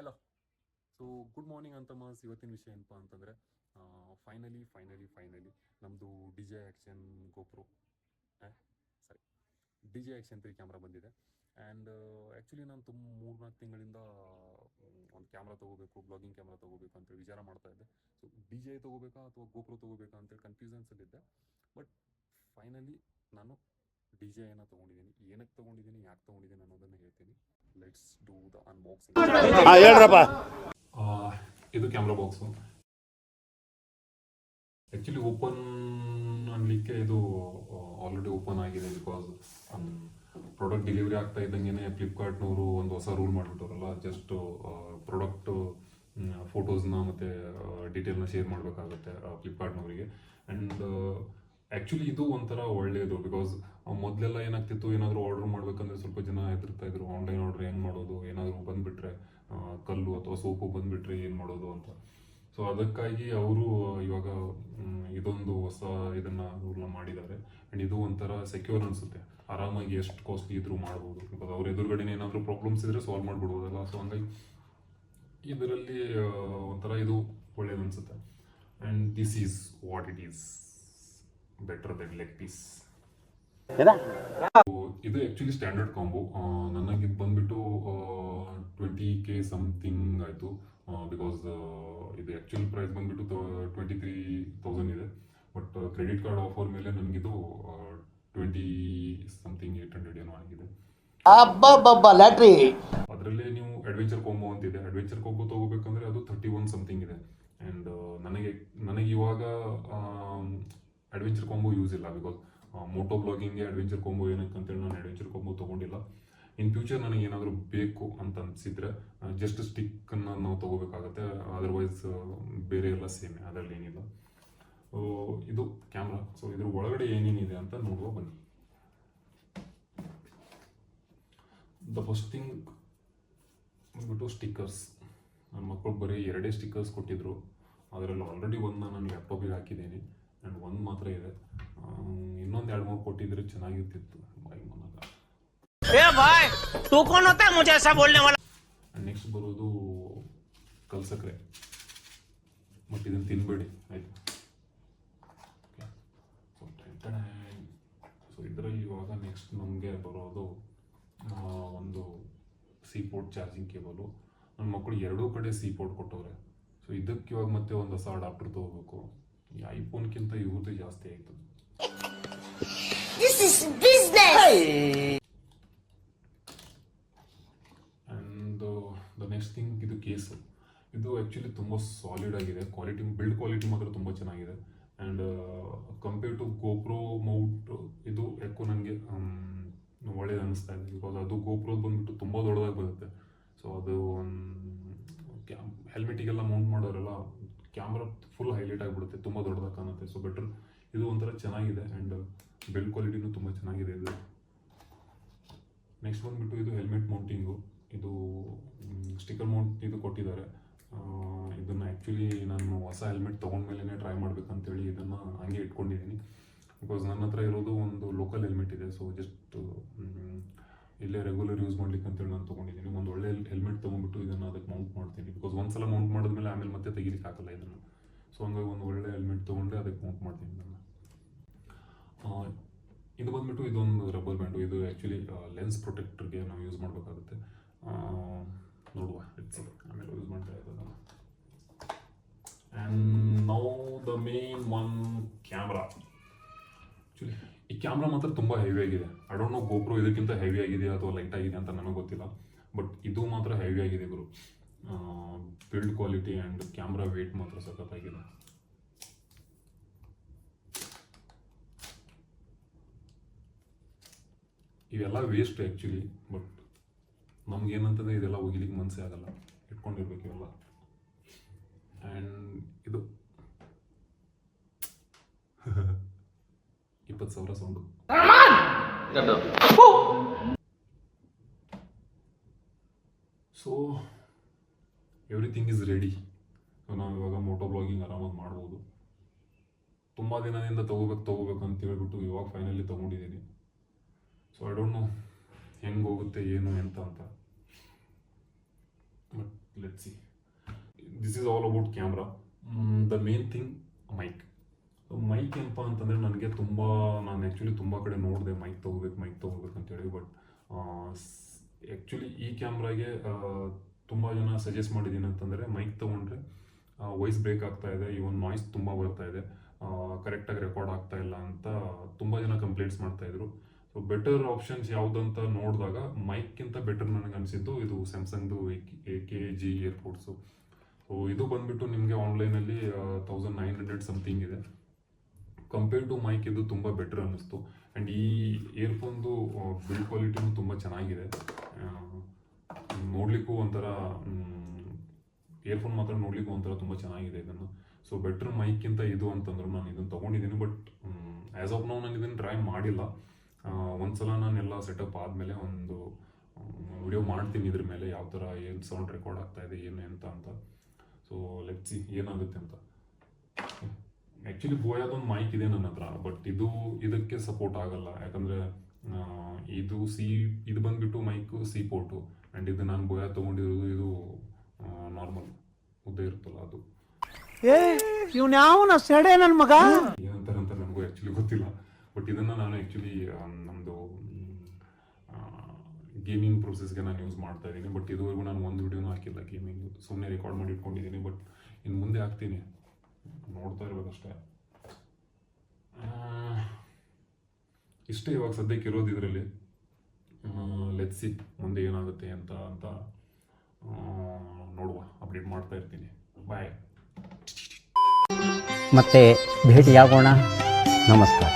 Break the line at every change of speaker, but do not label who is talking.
Hello. So good morning ಅಂತ mass ಇವತ್ತಿನ ವಿಷಯ ಏನಪ್ಪ ಅಂತಂದರೆ ಫೈನಲಿ ಫೈನಲಿ ಫೈನಲಿ ನಮ್ಮದು ಡಿ ಜೆ ಆ್ಯಕ್ಷನ್ ಗೋಪ್ರೋ ಸರಿ D J action three camera ಬಂದಿದೆ. ಆ್ಯಂಡ್ ಆ್ಯಕ್ಚುಲಿ ನಾನು ತುಂಬ ಮೂರ್ನಾಲ್ಕು ತಿಂಗಳಿಂದ ಒಂದು ಕ್ಯಾಮ್ರಾ ತೊಗೋಬೇಕು ಬ್ಲಾಗಿಂಗ್ ಕ್ಯಾಮ್ರಾ ತೊಗೋಬೇಕು ಅಂತೇಳಿ ವಿಚಾರ ಮಾಡ್ತಾ ಇದ್ದೆ. ಸೊ ಡಿ ಜೆ ತೊಗೋಬೇಕಾ ಅಥವಾ ಗೋಪ್ರೋ ತೊಗೋಬೇಕಾ ಅಂತೇಳಿ ಕನ್ಫ್ಯೂಷನ್ಸಲ್ಲಿದ್ದೆ ಬಟ್ ಫೈನಲಿ ನಾನು ಡಿ ಜೆ ಏನೋ ತೊಗೊಂಡಿದ್ದೀನಿ. ಏನಕ್ಕೆ ತೊಗೊಂಡಿದ್ದೀನಿ ಯಾಕೆ ತಗೊಂಡಿದ್ದೀನಿ ಅನ್ನೋದನ್ನ ಹೇಳ್ತೀನಿ. ಲೆಟ್ಸ್ ಡೂ ದ ಅನ್ಬಾಕ್ಸಿಂಗ್
ಹೇಳ್ರಪ್ಪ.
ಇದು ಕ್ಯಾಮ್ರಾ ಬಾಕ್ಸು ಆ್ಯಕ್ಚುಲಿ ಓಪನ್ ಅನ್ಲಿಕ್ಕೆ ಇದು ಆಲ್ರೆಡಿ ಓಪನ್ ಆಗಿದೆ ಬಿಕಾಸ್ ಪ್ರಾಡಕ್ಟ್ ಡೆಲಿವರಿ ಆಗ್ತಾ ಇದ್ದಂಗೆ ಫ್ಲಿಪ್ಕಾರ್ಟ್ನವರು ಒಂದು ಹೊಸ ರೂಲ್ ಮಾಡಿಬಿಟ್ಟವ್ರಲ್ಲ ಜಸ್ಟ್ ಪ್ರಾಡಕ್ಟ್ ಫೋಟೋಸ್ನ ಮತ್ತು ಡೀಟೇಲ್ನ ಶೇರ್ ಮಾಡಬೇಕಾಗುತ್ತೆ ಫ್ಲಿಪ್ಕಾರ್ಟ್ನವರಿಗೆ ಆ್ಯಂಡ್ ಆ್ಯಕ್ಚುಲಿ ಇದು ಒಂಥರ ಒಳ್ಳೆಯದು ಬಿಕಾಸ್ ಮೊದಲೆಲ್ಲ ಏನಾಗ್ತಿತ್ತು, ಏನಾದರೂ ಆರ್ಡರ್ ಮಾಡಬೇಕಂದ್ರೆ ಸ್ವಲ್ಪ ಜನ ಹೆದರ್ತಾ ಇದ್ರು. ಆನ್ಲೈನ್ ಆರ್ಡರ್ ಹೆಂಗೆ ಮಾಡೋದು? ಏನಾದರೂ ಬಂದುಬಿಟ್ರೆ ಕಲ್ಲು ಅಥವಾ ಸೋಪು ಬಂದುಬಿಟ್ರೆ ಏನು ಮಾಡೋದು ಅಂತ. ಸೊ ಅದಕ್ಕಾಗಿ ಅವರು ಇವಾಗ ಇದೊಂದು ಹೊಸ ಇದನ್ನು ರೂಲ್ನ ಮಾಡಿದ್ದಾರೆ. ಆ್ಯಂಡ್ ಇದು ಒಂಥರ ಸೆಕ್ಯೂರ್ ಅನಿಸುತ್ತೆ. ಆರಾಮಾಗಿ ಎಷ್ಟು ಕಾಸ್ಟ್ಲಿ ಇದ್ರೂ ಮಾಡ್ಬೋದು. ಬಿಕಾಸ್ ಅವ್ರ ಎದುರುಗಡೆ ಏನಾದರೂ ಪ್ರಾಬ್ಲಮ್ಸ್ ಇದ್ರೆ ಸಾಲ್ವ್ ಮಾಡ್ಬಿಡ್ಬೋದಲ್ಲ. ಸೊ ಹಂಗಾಗಿ ಇದರಲ್ಲಿ ಒಂಥರ ಇದು ಒಳ್ಳೇದು ಅನಿಸುತ್ತೆ. And this is what it is better than leg piece ಇದು ಆ್ಯಕ್ಚುಲಿ ಸ್ಟ್ಯಾಂಡರ್ಡ್ ಕಾಂಬೋ ನನಗೆ ಇದು ಬಂದ್ಬಿಟ್ಟು ಟ್ವೆಂಟಿ ಕೆ ಸಮಥಿಂಗ್ ಆಯಿತು. ಬಿಕಾಸ್ ಇದು ಆ್ಯಕ್ಚುಲ್ ಪ್ರೈಸ್ ಬಂದ್ಬಿಟ್ಟು ಟ್ವೆಂಟಿ ತ್ರೀ ತೌಸಂಡ್ ಇದೆ. ಬಟ್ ಕ್ರೆಡಿಟ್ ಕಾರ್ಡ್ ಆಫರ್ ಮೇಲೆ ನನಗಿದು ಟ್ವೆಂಟಿ ಸಮಥಿಂಗ್ ಏಟ್ ಹಂಡ್ರೆಡ್ ಏನೋ ಆಗಿದೆ.
ಅದರಲ್ಲಿ ಲ್ಯಾಟ್ರಿ
ಅದರಲ್ಲೇ ನೀವು ಅಡ್ವೆಂಚರ್ ಕಾಂಬೋ ಅಂತಿದೆ. ಅಡ್ವೆಂಚರ್ ಕಾಂಬೋ ತಗೋಬೇಕಂದ್ರೆ ಅದು ಥರ್ಟಿ ಒನ್ ಸಮಥಿಂಗ್ ಇದೆ ಆ್ಯಂಡ್ ನನಗೆ ನನಗೆ ಇವಾಗ ಅಡ್ವೆಂಚರ್ ಕಾಂಬೋ ಯೂಸ್ ಇಲ್ಲ ಬಿಕಾಸ್ ಮೋಟೋ ಬ್ಲಾಗಿಂಗ್ಗೆ ಅಡ್ವೆಂಚರ್ ಕಾಂಬೋ ಏನಕ್ಕೆ ಅಂತೇಳಿ ನಾನು ಅಡ್ವೆಂಚರ್ ಕಾಂಬೋ ತೊಗೊಂಡಿಲ್ಲ. ಇನ್ ಫ್ಯೂಚರ್ ನನಗೆ ಏನಾದರೂ ಬೇಕು ಅಂತ ಅನಿಸಿದ್ರೆ ಜಸ್ಟ್ ಸ್ಟಿಕ್ಕನ್ನು ನಾವು ತೊಗೋಬೇಕಾಗತ್ತೆ. ಅದರ್ವೈಸ್ ಬೇರೆ ಎಲ್ಲ ಸೇಮೆ ಅದರಲ್ಲಿ ಏನಿಲ್ಲ. ಇದು ಕ್ಯಾಮ್ರಾ ಸೊ ಇದ್ರ ಒಳಗಡೆ ಏನೇನಿದೆ ಅಂತ ನೋಡುವ ಬನ್ನಿ. ದ ಫಸ್ಟ್ ಥಿಂಗ್ ಬಂದ್ಬಿಟ್ಟು ಸ್ಟಿಕ್ಕರ್ಸ್ ನನ್ನ ಮಕ್ಕಳು ಬರೀ ಎರಡೇ ಸ್ಟಿಕ್ಕರ್ಸ್ ಕೊಟ್ಟಿದ್ರು. ಅದರಲ್ಲಿ ಆಲ್ರೆಡಿ ಒಂದು ನಾನು ಲ್ಯಾಪ್ಟಾಪಿಗೆ ಹಾಕಿದ್ದೀನಿ. ಆ್ಯಂಡ್ ಒಂದು ಮಾತ್ರ ಇದೆ. ಇನ್ನೊಂದು ಎರಡು ಮೂರು ಕೊಟ್ಟಿದ್ರೆ ಚೆನ್ನಾಗಿರ್ತಿತ್ತು. ಬಾಯಿ ಮೂಲಕ ನೆಕ್ಸ್ಟ್ ಬರೋದು ಕಲ್ಸಕ್ರೆ. ಬಟ್ ಇದನ್ನು ತಿನ್ಬೇಡಿ ಆಯ್ತು? ಸೊ ಇದರಲ್ಲಿ ಇವಾಗ ನೆಕ್ಸ್ಟ್ ನಮಗೆ ಬರೋದು ಒಂದು ಸಿ ಪೋರ್ಟ್ ಚಾರ್ಜಿಂಗ್ ಕೇಬಲು ನನ್ನ ಮಕ್ಕಳು ಎರಡೂ ಕಡೆ ಸಿ ಪೋರ್ಟ್ ಕೊಟ್ಟವ್ರೆ. ಸೊ ಇದಕ್ಕೆ ಇವಾಗ ಮತ್ತೆ ಒಂದು ಹೊಸ ಅಡಾಪ್ಟರ್ ತೊಗೋಬೇಕು. ಈ ಐಫೋನ್ಗಿಂತ ಇವ್ರದ್ದು ಜಾಸ್ತಿ ಆಯಿತು.
This is business.
And the next thing ಇದು ಕೇಸು. ಇದು ಆ್ಯಕ್ಚುಲಿ ತುಂಬ ಸಾಲಿಡ್ ಆಗಿದೆ. ಕ್ವಾಲಿಟಿ ಬಿಲ್ಡ್ ಕ್ವಾಲಿಟಿ ಮಾತ್ರ ತುಂಬ ಚೆನ್ನಾಗಿದೆ. And compare to GoPro mount ಇದು ಯಾಕೋ ನನಗೆ ಒಳ್ಳೇದು ಅನಿಸ್ತಾ ಇದೆ. ಬಿಕಾಸ್ ಅದು ಗೋಪ್ರೋದು ಬಂದ್ಬಿಟ್ಟು ತುಂಬ ದೊಡ್ಡದಾಗಿ ಬರುತ್ತೆ. ಸೊ ಅದು ಒಂದು ಹೆಲ್ಮೆಟಿಗೆಲ್ಲ ಮೌಂಟ್ ಮಾಡೋರೆಲ್ಲ ಕ್ಯಾಮ್ರಾ ಫುಲ್ ಹೈಲೈಟ್ ಆಗಿಬಿಡುತ್ತೆ, ತುಂಬ ದೊಡ್ಡದಾಗ ಕಾಣುತ್ತೆ. ಸೊ ಬೆಟರ್ ಇದು ಒಂಥರ ಚೆನ್ನಾಗಿದೆ ಆ್ಯಂಡ್ ಬೆಲ್ ಕ್ವಾಲಿಟಿನೂ ತುಂಬ ಚೆನ್ನಾಗಿದೆ ಇದು ನೆಕ್ಸ್ಟ್ ಬಂದುಬಿಟ್ಟು ಇದು ಹೆಲ್ಮೆಟ್ ಮೌಂಟಿಂಗು ಇದು ಸ್ಟಿಕ್ಕರ್ ಮೌಂಟ್ ಇದು ಕೊಟ್ಟಿದ್ದಾರೆ. ಇದನ್ನು ಆ್ಯಕ್ಚುಲಿ ನಾನು ಹೊಸ ಹೆಲ್ಮೆಟ್ ತೊಗೊಂಡ್ಮೇಲೆ ಟ್ರೈ ಮಾಡಬೇಕಂತೇಳಿ ಇದನ್ನು ಹಂಗೆ ಇಟ್ಕೊಂಡಿದ್ದೀನಿ. ಬಿಕಾಸ್ ನನ್ನ ಹತ್ರ ಇರೋದು ಒಂದು ಲೋಕಲ್ ಹೆಲ್ಮೆಟ್ ಇದೆ. ಸೊ ಜಸ್ಟ್ ಇಲ್ಲೇ ರೆಗ್ಯುಲರ್ ಯೂಸ್ ಮಾಡ್ಲಿಕ್ಕೆ ಅಂತೇಳಿ ನಾನು ತೊಗೊಂಡಿದ್ದೀನಿ. ಒಂದು ಒಳ್ಳೆ ತೊಗೊಂಡ್ಬಿಟ್ಟು ಇದನ್ನು ಅದಕ್ಕೆ ಮೌಂಟ್ ಮಾಡ್ತೀನಿ. ಬಿಕಾಸ್ ಒಂದ್ಸಲ ಮೌಂಟ್ ಮಾಡಿದ್ಮೇಲೆ ಆಮೇಲೆ ಮತ್ತೆ ತೆಗಿಲಿಕ್ಕೆ ಆಗಲ್ಲ ಇದನ್ನು. ಸೊ ಹಂಗಾಗಿ ಒಂದು ಒಳ್ಳೆ ಹೆಲ್ಮೆಟ್ ತೊಗೊಂಡೆ ಅದಕ್ಕೆ ಮೌಂಟ್ ಮಾಡ್ತೀನಿ ಇದನ್ನು. ಇದು ಬಂದ್ಬಿಟ್ಟು ಇದೊಂದು ರಬ್ಬರ್ ಬ್ಯಾಂಡು ಇದು ಆ್ಯಕ್ಚುಲಿ ಲೆನ್ಸ್ ಪ್ರೊಟೆಕ್ಟರ್ಗೆ ನಾವು ಯೂಸ್ ಮಾಡಬೇಕಾಗುತ್ತೆ. ನೋಡುವ ಇಟ್ಸ್ ಆಮೇಲೆ ಯೂಸ್ ಮಾಡ್ತಾ ಇರೋದು. And now the main one camera actually ಈ ಕ್ಯಾಮ್ರಾ ಮಾತ್ರ ತುಂಬ ಹೆವಿ ಆಗಿದೆ. ಐ ಡೋಂಟ್ ನೋ ಗೋಪ್ರೋ ಇದಕ್ಕಿಂತ ಹೆವಿ ಆಗಿದೆಯಾ ಅಥವಾ ಲೈಟ್ ಆಗಿದೆ ಅಂತ ನನಗೆ ಗೊತ್ತಿಲ್ಲ. ಬಟ್ ಇದು ಮಾತ್ರ ಹೆವಿ ಆಗಿದೆ ಗುರು. Build quality and camera weight ಮಾತ್ರ ಸಖತ್ತಾಗಿದೆ ಇವೆಲ್ಲ ವೇಸ್ಟ್ ಆ್ಯಕ್ಚುಲಿ ಬಟ್ ನಮ್ಗೆ ಏನಂತಂದ್ರೆ ಇದೆಲ್ಲ ಒಗಿಲಿಕ್ಕೆ ಮನಸ್ಸೇ ಆಗಲ್ಲ. ಇಟ್ಕೊಂಡಿರ್ಬೇಕು ಇವೆಲ್ಲ. ಆ್ಯಂಡ್ ಇದು ಇಪ್ಪತ್ತು ಸಾವಿರ sound so everything is ready so ನಾವು ಇವಾಗ ಮೋಟೋ ಬ್ಲಾಗಿಂಗ್ ಆರಾಮಾಗಿ ಮಾಡ್ಬೋದು. ತುಂಬ ದಿನದಿಂದ ತೊಗೋಬೇಕು ತೊಗೋಬೇಕು ಅಂತ ಹೇಳ್ಬಿಟ್ಟು ಇವಾಗ ಫೈನಲಿ ತೊಗೊಂಡಿದ್ದೀನಿ. ಸೊ ಐ ಡೋಂಟ್ ನೋ ಹೆಂಗೆ ಹೋಗುತ್ತೆ, ಏನು, ಎಂತ ಅಂತ. But let see this is all about camera the main thing mic mic ಏನಪ್ಪ ಅಂತಂದರೆ ನನಗೆ ತುಂಬ, ನಾನು ಆ್ಯಕ್ಚುಲಿ ತುಂಬ ಕಡೆ ನೋಡಿದೆ ಮೈಕ್ ತೊಗೋಬೇಕು ಮೈಕ್ ತೊಗೋಬೇಕು ಅಂತೇಳಿ ಬಟ್ ಆ್ಯಕ್ಚುಲಿ ಈ ಕ್ಯಾಮ್ರಾಗೆ ತುಂಬ ಜನ ಸಜೆಸ್ಟ್ ಮಾಡಿದ್ದೀನಿ ಅಂತಂದರೆ ಮೈಕ್ ತೊಗೊಂಡ್ರೆ ವಾಯ್ಸ್ ಬ್ರೇಕ್ ಆಗ್ತಾ ಇದೆ ಒಂದು ನಾಯ್ಸ್ ತುಂಬ ಬರ್ತಾ ಇದೆ ಕರೆಕ್ಟಾಗಿ ರೆಕಾರ್ಡ್ ಆಗ್ತಾ ಇಲ್ಲ ಅಂತ ತುಂಬ ಜನ ಕಂಪ್ಲೇಂಟ್ಸ್ ಮಾಡ್ತಾಯಿದ್ರು ಸೊ ಬೆಟರ್ ಆಪ್ಷನ್ಸ್ ಯಾವುದಂತ ನೋಡಿದಾಗ ಮೈಕ್ಗಿಂತ ಬೆಟರ್ ನನಗೆ ಅನಿಸಿದ್ದು ಇದು ಸ್ಯಾಮ್ಸಂಗ್ದು ಎ ಕೆ ಜಿ ಏರ್ಪೋರ್ಟ್ಸು ಸೊ ಇದು ಬಂದುಬಿಟ್ಟು ನಿಮಗೆ ಆನ್ಲೈನಲ್ಲಿ ತೌಸಂಡ್ ನೈನ್ ಹಂಡ್ರೆಡ್ ಸಮಥಿಂಗ್ ಇದೆ. ಕಂಪೇರ್ ಟು ಮೈಕ್ ಇದು ತುಂಬ ಬೆಟರ್ ಅನ್ನಿಸ್ತು. ಆ್ಯಂಡ್ ಈ ಇಯರ್ಫೋನ್ದು ಬಿಲ್ಡ್ ಕ್ವಾಲಿಟಿನೂ ತುಂಬ ಚೆನ್ನಾಗಿದೆ. ನೋಡಲಿಕ್ಕೂ ಒಂಥರ ಇಯರ್ಫೋನ್ ಮಾತ್ರ ನೋಡಲಿಕ್ಕೂ ಒಂಥರ ತುಂಬ ಚೆನ್ನಾಗಿದೆ ಇದನ್ನು. ಸೊ ಬೆಟ್ರ್ ಮೈಕ್ಕಿಂತ ಇದು ಅಂತಂದ್ರು ನಾನು ಇದನ್ನು ತೊಗೊಂಡಿದ್ದೀನಿ ಬಟ್ ಆ್ಯಸ್ ಆಫ್ ನಾವು ನಾನು ಇದನ್ನು ಟ್ರೈ ಮಾಡಿಲ್ಲ. ಒಂದು ಸಲ ನಾನೆಲ್ಲ ಸೆಟಪ್ ಆದಮೇಲೆ ಒಂದು ವಿಡಿಯೋ ಮಾಡ್ತೀನಿ ಇದ್ರ ಮೇಲೆ ಯಾವ ಥರ ಏನು ಸೌಂಡ್ ರೆಕಾರ್ಡ್ ಆಗ್ತಾ ಇದೆ, ಏನು ಎಂತ ಅಂತ. ಸೊ ಲೆಟ್ಸಿ ಏನಾಗುತ್ತೆ ಅಂತ. ಆ್ಯಕ್ಚುಲಿ ಬೋಯಾದೊಂದು ಮೈಕ್ ಇದೆ ನನ್ನ ಹತ್ರ ಬಟ್ ಇದು, ಇದಕ್ಕೆ ಸಪೋರ್ಟ್ ಆಗಲ್ಲ. ಯಾಕಂದರೆ ಇದು ಸಿ ಇದು ಬಂದ್ಬಿಟ್ಟು ಮೈಕು ಸಿ ಪೋರ್ಟು ಆ್ಯಂಡ್ ಇದು ನಾನು ಬೋಯಾ ತೊಗೊಂಡಿರೋದು ಇದು ನಾರ್ಮಲ್ ಉದ್ದ ಇರುತ್ತಲ್ಲ ಅದು.
ಏ ಇವ್ನು ಯಾವನ ಸೆಡೆ ನನ್ನ ಮಗ?
ಏನಂತಾರೆ ಅಂತ ನನಗೂ ಆ್ಯಕ್ಚುಲಿ ಗೊತ್ತಿಲ್ಲ. ಬಟ್ ಇದನ್ನು ನಾನು ಆ್ಯಕ್ಚುಲಿ ನಮ್ಮದು ಗೇಮಿಂಗ್ ಪ್ರೊಸೆಸ್ಗೆ ನಾನು ಯೂಸ್ ಮಾಡ್ತಾ ಇದ್ದೀನಿ. ಬಟ್ ಇದುವರೆಗೂ ನಾನು ಒಂದು ವಿಡಿಯೋನೂ ಹಾಕಿಲ್ಲ ಗೇಮಿಂಗ್ ಸುಮ್ಮನೆ ರೆಕಾರ್ಡ್ ಮಾಡಿ ಇಟ್ಕೊಂಡಿದ್ದೀನಿ ಬಟ್ ಇನ್ನು ಮುಂದೆ ಹಾಕ್ತೀನಿ. ನೋಡ್ತಾ ಇರಬೇಕಷ್ಟೇ. ಇಷ್ಟೇ ಇವಾಗ ಸದ್ಯಕ್ಕೆ ಇರೋದು ಇದರಲ್ಲಿ. ಲೆಟ್ಸಿ ಮುಂದೆ ಏನಾಗುತ್ತೆ ಅಂತ ಅಂತ ನೋಡುವ ಅಪ್ಡೇಟ್ ಮಾಡ್ತಾ ಇರ್ತೀನಿ. ಬಾಯ್
ಮತ್ತೆ ಭೇಟಿಯಾಗೋಣ. ನಮಸ್ಕಾರ.